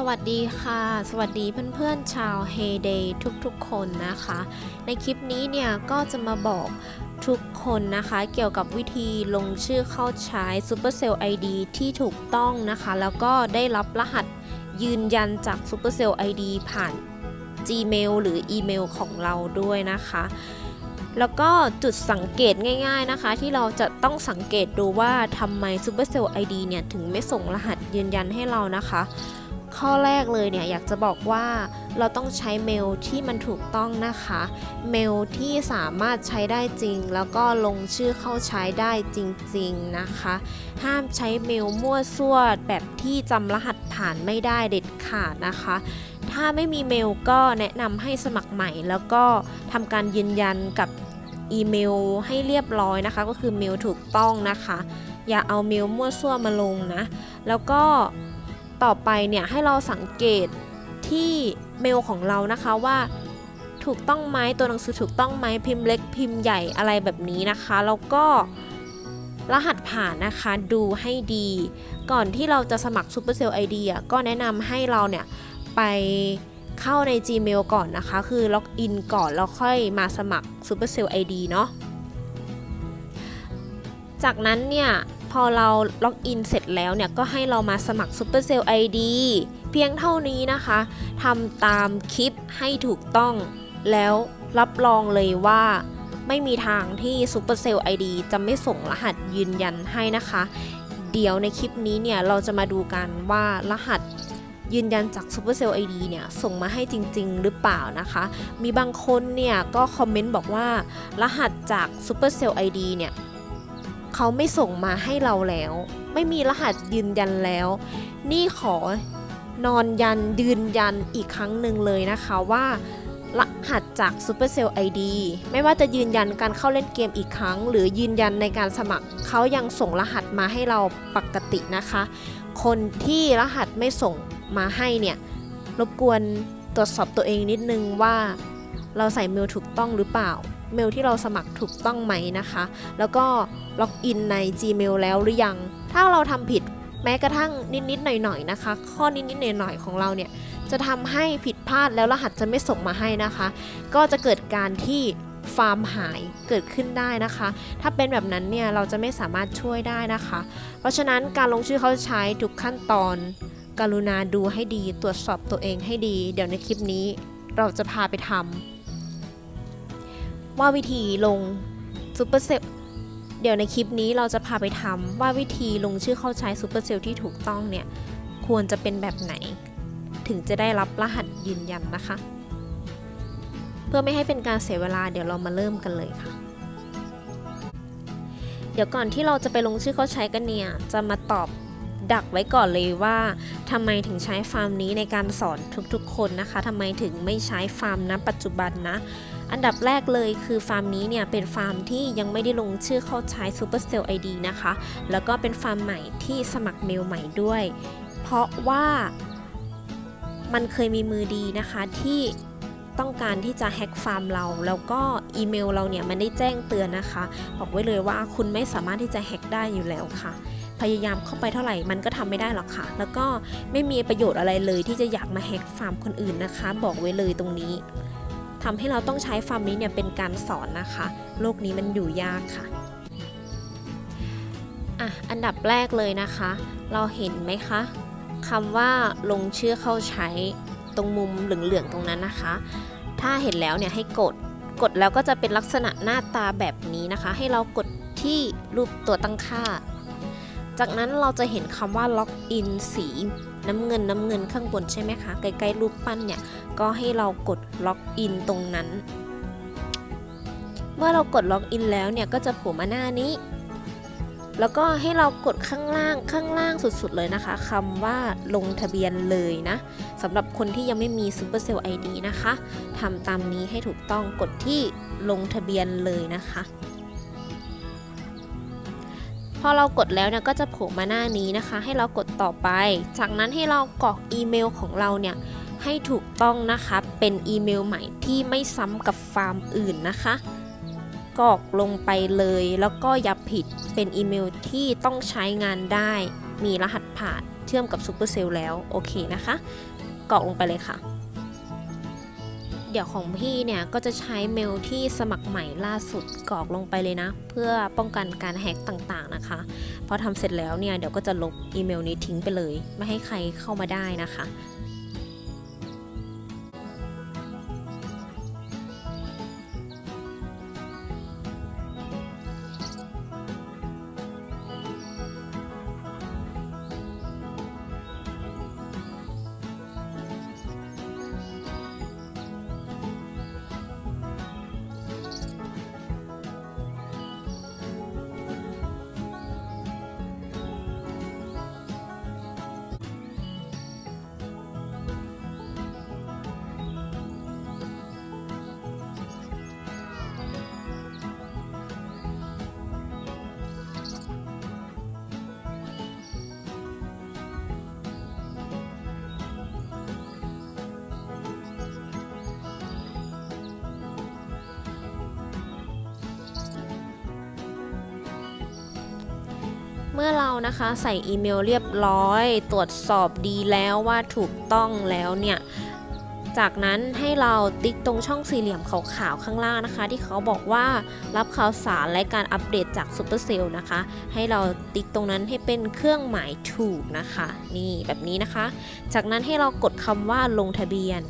สวัสดีค่ะ สวัสดีเพื่อนๆชาว Heyday ทุกๆคนนะคะ ในคลิปนี้เนี่ยก็จะมาบอกทุกคนนะคะเกี่ยวกับวิธีลงชื่อเข้าใช้ Supercell ID ที่ถูกต้องนะคะ แล้วก็ได้รับรหัสยืนยันจาก Supercell ID ผ่าน Gmail หรืออีเมลของเราด้วยนะคะ แล้วก็จุดสังเกตง่าย ๆนะคะ ที่เราจะต้องสังเกตดูว่าทำไม Supercell ID เนี่ยถึงไม่ส่งรหัสยืนยันให้เรานะคะ ข้อแรกเลยเนี่ยอยากจะบอกว่าเราต้องใช้เมลที่มันถูกต้องนะคะ เมลที่สามารถใช้ได้จริง แล้วก็ลงชื่อเข้าใช้ได้จริงๆนะคะ ห้ามใช้เมลมั่วซั่วแบบที่จำรหัสผ่านไม่ได้เด็ดขาดนะคะ ถ้าไม่มีเมลก็แนะนำให้สมัครใหม่ แล้วก็ทำการยืนยันกับอีเมลให้เรียบร้อยนะคะ ก็คือเมลถูกต้องนะคะ อย่าเอาเมลมั่วซั่วมาลงนะ แล้วก็ ต่อไปเนี่ยให้เราสังเกตที่เมลของเรานะคะว่าถูกต้องไหมตัวหนังสือถูกต้องไหมพิมพ์เล็กพิมพ์ใหญ่อะไรแบบนี้นะคะแล้วก็รหัสผ่านนะคะดูให้ดี ก่อนที่เราจะสมัคร Supercell ID อะก็แนะนำให้เราเนี่ยไปเข้าใน Gmail ก่อนนะคะ คือล็อกอินก่อนแล้วค่อยมาสมัคร Supercell ID เนาะจากนั้นเนี่ย พอเราล็อกอินเสร็จแล้วเนี่ยก็ให้เรามาสมัคร Supercell ID เพียงเท่านี้นะคะทำตามคลิปให้ถูกต้อง แล้วรับรองเลยว่าไม่มีทางที่ Supercell ID จะไม่ส่งรหัสยืนยันให้นะคะ เดี๋ยวในคลิปนี้เนี่ยเราจะมาดูกันว่ารหัสยืนยันจาก Supercell ID เนี่ยส่งมาให้จริง ๆ หรือเปล่านะคะ มีบางคนเนี่ยก็คอมเมนต์บอกว่า รหัสจาก Supercell ID เนี่ย เขาไม่ส่งมาให้เราแล้ว ไม่มีรหัสยืนยันแล้ว นี่ขอนอนยันยืนยันอีกครั้งหนึ่งเลยนะคะว่ารหัสจาก Supercell ID ไม่ว่าจะยืนยันการเข้าเล่นเกมอีกครั้ง หรือยืนยันในการสมัคร เขายังส่งรหัสมาให้เราปกตินะคะ คนที่รหัสไม่ส่งมาให้เนี่ย รบกวนตรวจสอบตัวเองนิดนึงว่า เราใส่เมลถูกต้องหรือเปล่า เมลที่เราสมัครถูกต้องไหมนะคะ แล้วก็ล็อกอินใน Gmail แล้วหรือยัง ถ้าเราทำผิดแม้กระทั่งนิดๆหน่อยๆนะคะ ข้อนิดๆหน่อยๆของเราเนี่ยจะทำให้ผิดพลาดแล้วรหัสจะไม่ส่งมาให้นะคะ ก็จะเกิดการที่ฟาร์มหายเกิดขึ้นได้นะคะ ถ้าเป็นแบบนั้นเนี่ยเราจะไม่สามารถช่วยได้นะคะ เพราะฉะนั้นการลงชื่อเข้าใช้ทุกขั้นตอน กรุณาดูให้ดีตรวจสอบตัวเองให้ดี เดี๋ยวในคลิปนี้เราจะพาไปทำ ว่าวิธีลงซูเปอร์เซลเดี๋ยวในคลิปนี้เราจะพาไปทำว่าวิธีลงชื่อเข้าใช้ซูเปอร์เซลที่ถูกต้องเนี่ย ควรจะเป็นแบบไหน ถึงจะได้รับรหัสยืนยันนะคะ เพื่อไม่ให้เป็นการเสียเวลาเดี๋ยวเรามาเริ่มกันเลยค่ะ เดี๋ยวก่อนที่เราจะไปลงชื่อเข้าใช้กันเนี่ย จะมาตอบดักไว้ก่อนเลยว่าทำไมถึงใช้ฟาร์มนี้ในการสอนทุกๆ คนนะคะทำไมถึงไม่ใช้ฟาร์มณปัจจุบันนะ อันดับแรกเลยคือฟาร์มนี้เนี่ยเป็นฟาร์มที่ยังไม่ได้ลงชื่อเข้าใช้ Supercell ID นะคะ แล้วก็เป็นฟาร์มใหม่ที่สมัครเมลใหม่ด้วย เพราะว่ามันเคยมีมือดีนะคะที่ต้องการที่จะแฮ็กฟาร์มเรา แล้วก็อีเมลเราเนี่ยมันได้แจ้งเตือนนะคะ บอกไว้เลยว่าคุณไม่สามารถที่จะแฮ็กได้อยู่แล้วค่ะ พยายามเข้าไปเท่าไหร่มันก็ทำไม่ได้หรอกค่ะ แล้วก็ไม่มีประโยชน์อะไรเลยที่จะอยากมาแฮ็กฟาร์มคนอื่นนะคะ บอกไว้เลยตรงนี้ ทำให้เราต้องใช้ฟาร์มนี้เนี่ยเป็นการสอนนะคะโลกนี้มันอยู่ยากค่ะอะอันดับแรกเลยนะคะ เราเห็นไหมคะคำว่าลงชื่อเข้าใช้ตรงมุมเหลืองๆตรงนั้นนะคะ ถ้าเห็นแล้วเนี่ยให้กดกดแล้วก็จะเป็นลักษณะหน้าตาแบบนี้นะคะ ให้เรากดที่รูปตัวตั้งค่า จากนั้นเราจะเห็นคำว่าล็อกอินสี น้ำเงินน้ำเงินข้างบนใช่ไหมคะ ใกล้ๆรูปปั้นเนี่ย ก็ให้เรากดล็อกอินตรงนั้น เมื่อเรากดล็อกอินแล้วเนี่ยก็จะโผล่มาหน้านี้ แล้วก็ให้เรากดข้างล่างข้างล่างสุดๆเลยนะคะคำว่าลงทะเบียนเลยนะสำหรับคนที่ยังไม่มี Supercell ID นะคะทำตามนี้ให้ถูกต้องกดที่ลงทะเบียนเลยนะคะ พอเรากดแล้วเนี่ยก็จะโผล่มาหน้านี้นะคะ ให้เรากดต่อไป จากนั้นให้เรากรอกอีเมลของเราเนี่ยให้ถูกต้องนะคะ เป็นอีเมลใหม่ที่ไม่ซ้ำกับฟาร์มอื่นนะคะกรอกลงไปเลย แล้วก็อย่าผิดเป็นอีเมลที่ต้องใช้งานได้ มีรหัสผ่านเชื่อมกับ Supercell แล้ว โอเคนะคะกรอกลงไปเลยค่ะ เดี๋ยวของพี่เนี่ยก็จะใช้เมลที่สมัครใหม่ล่าสุดกรอกลงไปเลยนะ เพื่อป้องกันการแฮ็กต่างๆนะคะ พอทำเสร็จแล้วเนี่ยเดี๋ยวก็จะลบอีเมลนี้ทิ้งไปเลย ไม่ให้ใครเข้ามาได้นะคะ เมื่อเรานะคะใส่อีเมลเรียบร้อย ตรวจสอบดีแล้วว่าถูกต้องแล้วเนี่ยจากนั้นให้เราติ๊กตรงช่องสี่เหลี่ยมขาวๆข้างล่างนะคะ ที่เขาบอกว่ารับข่าวสารและการอัปเดตจาก Supercell นะคะ ให้เราติ๊กตรงนั้นให้เป็นเครื่องหมายถูกนะคะ นี่แบบนี้นะคะ จากนั้นให้เรากดคำว่าลงทะเบียน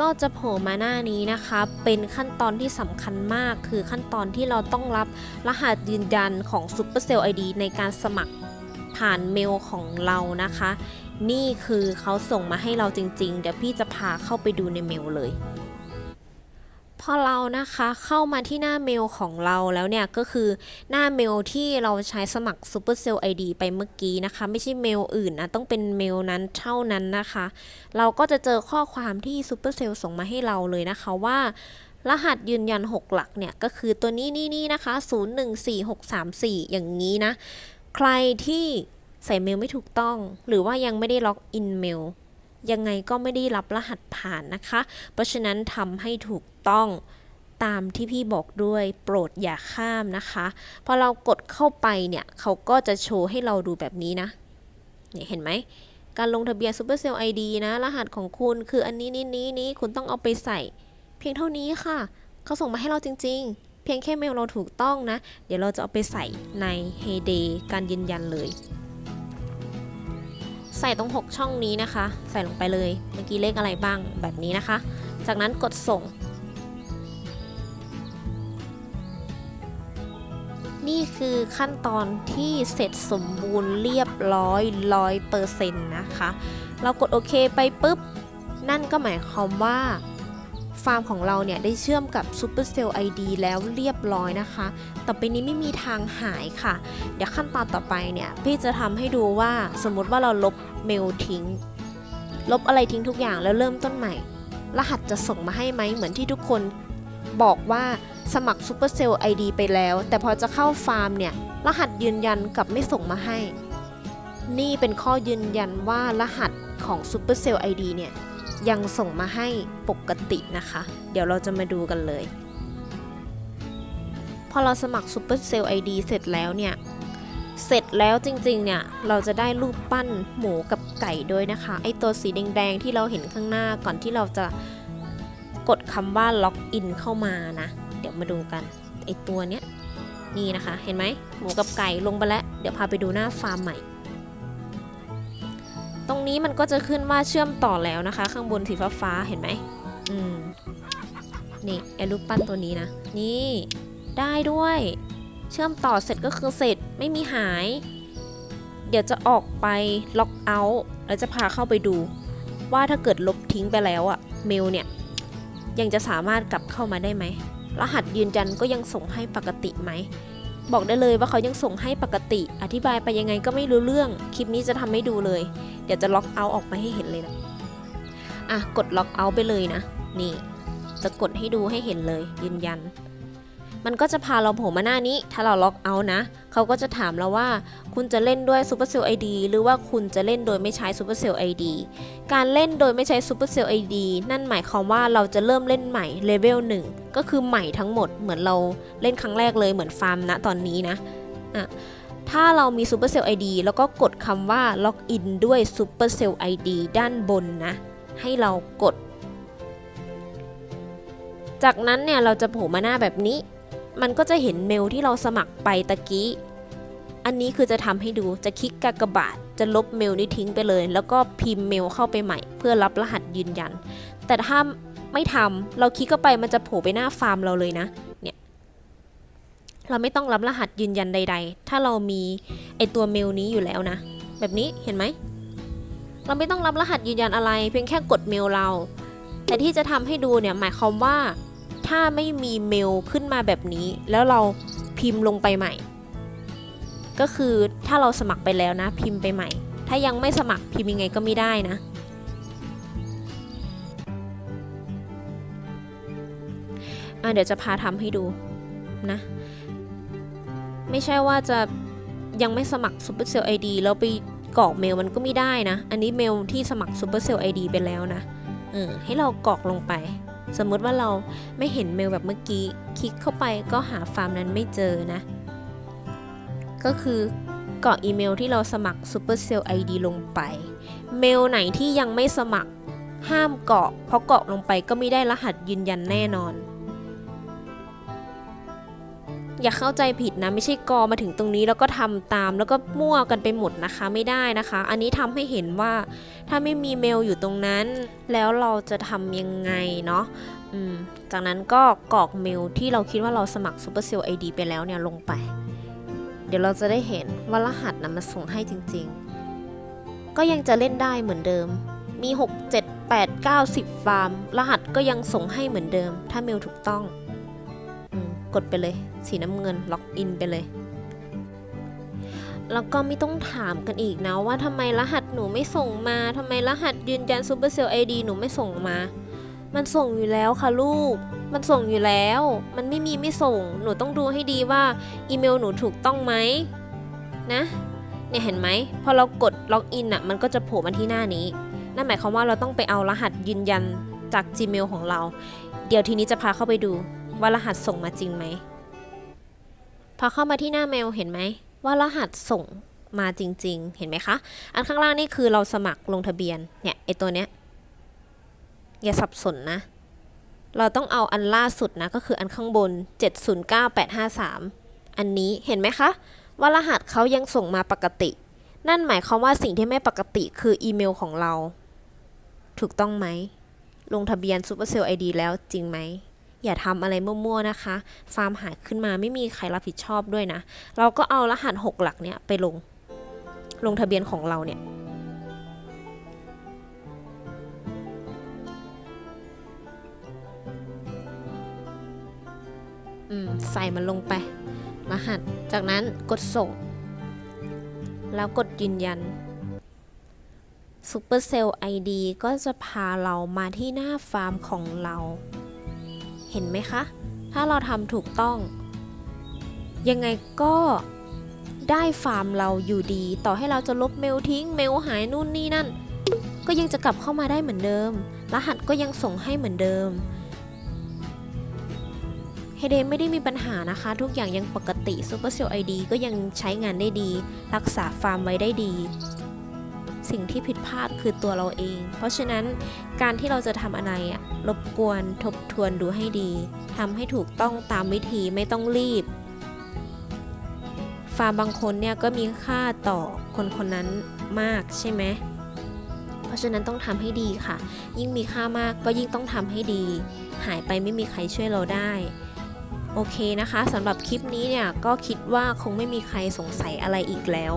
ก็จะโผล่มาหน้านี้นะคะ เป็นขั้นตอนที่สำคัญมาก คือขั้นตอนที่เราต้องรับรหัสยืนยันของ Supercell ID ในการสมัครผ่านเมลของเรานะคะ นี่คือเขาส่งมาให้เราจริง ๆ เดี๋ยวพี่จะพาเข้าไปดูในเมลเลย พอเรานะคะเข้ามาที่หน้าเมลของเราแล้วเนี่ยก็คือหน้าเมลที่เราใช้สมัคร Supercell ID ไปเมื่อกี้นะคะ ไม่ใช่เมลอื่นนะ ต้องเป็นเมลนั้นเท่านั้นนะคะ เราก็จะเจอข้อความที่ Supercell ส่งมาให้เราเลยนะคะว่ารหัสยืนยัน 6 หลักเนี่ย ก็คือตัวนี้นี่นี่นะคะ 014634 อย่างนี้นะ ใครที่ใส่เมลไม่ถูกต้อง หรือว่ายังไม่ได้ล็อกอินเมล ยังไงก็ไม่ได้รับรหัสผ่านนะคะ เพราะฉะนั้นทำให้ถูกต้องตามที่พี่บอกด้วยโปรดอย่าข้ามนะคะพอเรากดเข้าไปเนี่ยเขาก็จะโชว์ให้เราดูแบบนี้นะเนี่ยเห็นไหมการลงทะเบียน Supercell ID นะ รหัสของคุณคืออันนี้นี้นี้นี้คุณต้องเอาไปใส่ เพียงเท่านี้ค่ะ เขาส่งมาให้เราจริง ๆ เพียงแค่เมลเราถูกต้องนะ เดี๋ยวเราจะเอาไปใส่ใน Heyday การยืนยันเลย ใส่ตรง 6 ช่องนี้นะคะ ใส่ลงไปเลยเมื่อกี้เลขอะไรบ้างแบบนี้นะคะ จากนั้นกดส่ง นี่คือขั้นตอนที่เสร็จสมบูรณ์เรียบร้อยร้อยเปอร์เซ็นต์นะคะ เรากดโอเคไปปุ๊บ นั่นก็หมายความว่า ฟาร์มของเราเนี่ยได้เชื่อมกับ Supercell ID แล้วเรียบร้อยนะคะ ต่อไปนี้ไม่มีทางหายค่ะ เดี๋ยวขั้นตอนต่อไปเนี่ย พี่จะทำให้ดูว่าสมมติว่าเราลบเมลทิ้ง ลบอะไรทิ้งทุกอย่างแล้วเริ่มต้นใหม่ รหัสจะส่งมาให้ไหมเหมือนที่ทุกคนบอกว่าสมัคร Supercell ID ไปแล้ว แต่พอจะเข้าฟาร์มเนี่ย รหัสยืนยันกับไม่ส่งมาให้ นี่เป็นข้อยืนยันว่ารหัสของ Supercell ID เนี่ย ยังส่งมาให้ปกตินะคะ เดี๋ยวเราจะมาดูกันเลย พอเราสมัคร Supercell ID เสร็จแล้วเนี่ย เสร็จแล้วจริงๆเนี่ย เราจะได้รูปปั้นหมูกับไก่ด้วยนะคะ ไอตัวสีแดงๆที่เราเห็นข้างหน้าก่อนที่เราจะกดคำว่าล็อกอินเข้ามานะ เดี๋ยวมาดูกันไอตัวเนี้ยนี่นะคะ เห็นไหมหมูกับไก่ลงไปแล้ว เดี๋ยวพาไปดูหน้าฟาร์มใหม่ ตรงนี้มันก็จะขึ้นว่าเชื่อมต่อแล้วนะคะ ข้างบนสีฟ้าๆเห็นไหมอืมนี่ไอ้รูปปั้นตัวนี้นะนี่ได้ด้วย เชื่อมต่อเสร็จก็คือเสร็จไม่มีหาย เดี๋ยวจะออกไปล็อกเอาท์แล้วจะพาเข้าไปดู ว่าถ้าเกิดลบทิ้งไปแล้วอะเมลเนี่ย ยังจะสามารถกลับเข้ามาได้ไหมรหัสยืนยันก็ยังส่งให้ปกติไหม บอกได้เลยว่าเขายังส่งให้ปกติ อธิบายไปยังไงก็ไม่รู้เรื่อง คลิปนี้จะทำให้ดูเลย เดี๋ยวจะล็อกเอาออกมาให้เห็นเลยนะอะ กดล็อกเอาไปเลยนะ นี่ จะกดให้ดูให้เห็นเลย ยืนยัน มันก็จะพาเราโผล่มาหน้านี้ ถ้าเราล็อกเอานะ เขาก็จะถามเราว่า คุณจะเล่นด้วย Supercell ID หรือว่าคุณจะเล่นโดยไม่ใช้ Supercell ID การเล่นโดยไม่ใช้ Supercell ID นั่นหมายความว่าเราจะเริ่มเล่นใหม่เลเวล1ก็คือใหม่ทั้งหมดเหมือนเราเล่นครั้งแรกเลยเหมือนฟาร์มณตอนนี้นะอะถ้าเรามี Supercell ID แล้วก็กดคำว่า Login ด้วย Supercell ID ด้านบนนะ ให้เรากด จากนั้นเนี่ยเราจะโผล่มาหน้าแบบนี้ มันก็จะเห็นเมลที่เราสมัครไปตะกี้ อันนี้คือจะทำให้ดูจะคลิกกากบาท จะลบเมลนี้ทิ้งไปเลย แล้วก็พิมพ์เมลเข้าไปใหม่ เพื่อรับรหัสยืนยัน แต่ถ้าไม่ทำเราคลิกเข้าไปมันจะโผล่ไปหน้าฟาร์มเราเลยนะเนี่ยเราไม่ต้องรับรหัสยืนยันใด ๆ ถ้าเรามีไอตัวเมลนี้อยู่แล้วนะ แบบนี้เห็นไหมเราไม่ต้องรับรหัสยืนยันอะไร เพียงแค่กดเมลเรา แต่ที่จะทำให้ดูเนี่ยหมายความว่า ถ้าไม่มีเมลขึ้นมาแบบนี้ แล้วเราพิมพ์ลงไปใหม่ ก็คือถ้าเราสมัครไปแล้วนะ พิมพ์ไปใหม่ ถ้ายังไม่สมัครพิมพ์ยังไงก็ไม่ได้นะ เดี๋ยวจะพาทำให้ดูนะ ไม่ใช่ว่าจะยังไม่สมัคร Supercell ID แล้วไปกรอกเมลมันก็ไม่ได้นะ อันนี้เมลที่สมัคร Supercell ID ไปแล้วนะ เออให้เรากรอกลงไป สมมุติว่าเราไม่เห็นเมลแบบเมื่อกี้ คลิกเข้าไปก็หาฟาร์มนั้นไม่เจอนะ ก็คือกรอกอีเมลที่เราสมัคร Supercell ID ลงไป เมลไหนที่ยังไม่สมัครห้ามกรอกเพราะกรอกลงไปก็ไม่ได้รหัสยืนยันแน่นอน อย่าเข้าใจผิดนะ ไม่ใช่กอมาถึงตรงนี้แล้วก็ทำตามแล้วก็มั่วกันไปหมดนะคะไม่ได้นะคะ อันนี้ทำให้เห็นว่าถ้าไม่มีเมลอยู่ตรงนั้น แล้วเราจะทำยังไงเนาะจากนั้นก็กรอกเมลที่เราคิดว่าเราสมัคร Supercell ID ไปแล้วเนี่ยลงไป เดี๋ยวเราจะได้เห็นว่ารหัสนะมันส่งให้จริง ๆ ก็ยังจะเล่นได้เหมือนเดิม มี 6 7 8 9 10 ฟาร์ม รหัสก็ยังส่งให้เหมือนเดิม ถ้าเมลถูกต้อง กดไปเลย สีน้ำเงินล็อกอินไปเลย แล้วก็ไม่ต้องถามกันอีกนะว่าทำไมรหัสหนูไม่ส่งมาทำไมรหัสยืนยัน Supercell ID หนูไม่ส่งมา มันส่งอยู่แล้วค่ะลูก มันส่งอยู่แล้ว มันไม่มีไม่ส่ง หนูต้องดูให้ดีว่าอีเมลหนูถูกต้องไหมนะเนี่ยเห็นไหมพอเรากดล็อกอินอะมันก็จะโผล่มาที่หน้านี้ นั่นหมายความว่าเราต้องไปเอารหัสยืนยันจาก Gmail ของเรา เดี๋ยวทีนี้จะพาเข้าไปดู ว่ารหัสส่งมาจริงไหม พอเข้ามาที่หน้าเมลเห็นไหมว่ารหัสส่งมาจริง ๆ เห็นไหมคะ อันข้างล่างนี่คือเราสมัครลงทะเบียน เนี่ยไอตัวเนี้ย อย่าสับสนนะ เราต้องเอาอันล่าสุดนะ ก็คืออันข้างบน 709853 อันนี้เห็นไหมคะว่ารหัสเขายังส่งมาปกติ นั่นหมายความว่าสิ่งที่ไม่ปกติคืออีเมลของเรา ถูกต้องไหม ลงทะเบียน Supercell ID แล้วจริงไหม อย่าทำอะไรมั่วๆนะคะ ฟาร์มหายขึ้นมาไม่มีใครรับผิดชอบด้วยนะ เราก็เอารหัส 6 หลักเนี่ยไปลง ลงทะเบียนของเราเนี่ยอืมใส่มันลงไป รหัส จากนั้นกดส่ง แล้วกดยืนยัน Supercell ID ก็จะพาเรามาที่หน้าฟาร์มของเรา เห็นไหมคะ ถ้าเราทำถูกต้อง ยังไงก็ได้ฟาร์มเราอยู่ดี ต่อให้เราจะลบเมลทิ้ง เมลหายนู่นนี่นั่น ก็ยังจะกลับเข้ามาได้เหมือนเดิม รหัสก็ยังส่งให้เหมือนเดิมเฮเดนไม่ได้มีปัญหานะคะ ทุกอย่างยังปกติ Supercell ID ก็ยังใช้งานได้ดี รักษาฟาร์มไว้ได้ดี สิ่งที่ผิดพลาดคือตัวเราเอง เพราะฉะนั้นการที่เราจะทำอะไรอะรบกวนทบทวนดูให้ดีทำให้ถูกต้องตามวิธีไม่ต้องรีบ ฟาร์มบางคนเนี่ยก็มีค่าต่อคนคนนั้นมากใช่ไหมเพราะฉะนั้นต้องทำให้ดีค่ะ ยิ่งมีค่ามากก็ยิ่งต้องทำให้ดี หายไปไม่มีใครช่วยเราได้ โอเคนะคะสำหรับคลิปนี้เนี่ยก็คิดว่าคงไม่มีใครสงสัยอะไรอีกแล้ว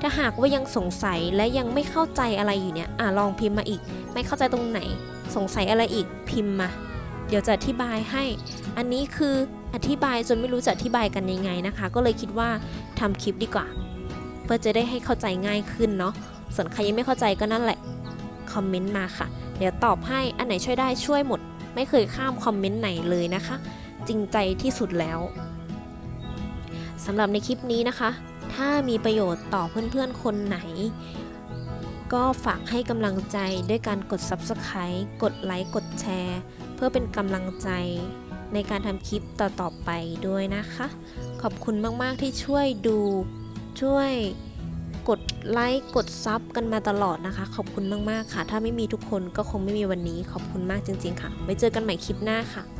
ถ้าหากว่ายังสงสัยและยังไม่เข้าใจอะไรอยู่เนี่ยอะลองพิมพ์มาอีก ไม่เข้าใจตรงไหน สงสัยอะไรอีกพิมพ์มา เดี๋ยวจะอธิบายให้ อันนี้คืออธิบายจนไม่รู้จะอธิบายกันยังไงนะคะ ก็เลยคิดว่าทำคลิปดีกว่า เพื่อจะได้ให้เข้าใจง่ายขึ้นเนาะส่วนใครยังไม่เข้าใจก็นั่นแหละคอมเมนต์มาค่ะ เดี๋ยวตอบให้อันไหนช่วยได้ช่วยหมด ไม่เคยข้ามคอมเมนต์ไหนเลยนะคะ จริงใจที่สุดแล้วสำหรับในคลิปนี้นะคะ ถ้ามีประโยชน์ต่อเพื่อนๆคนไหน ก็ฝากให้กำลังใจด้วยการกด Subscribe กดไลค์กดแชร์ เพื่อเป็นกำลังใจในการทำคลิปต่อๆไปด้วยนะคะ ขอบคุณมากๆที่ช่วยดูช่วยกดไลค์กดซับกันมาตลอดนะคะ ขอบคุณมากๆค่ะ ถ้าไม่มีทุกคนก็คงไม่มีวันนี้ ขอบคุณมากจริง ๆ ค่ะไว้เจอกันใหม่คลิปหน้าค่ะ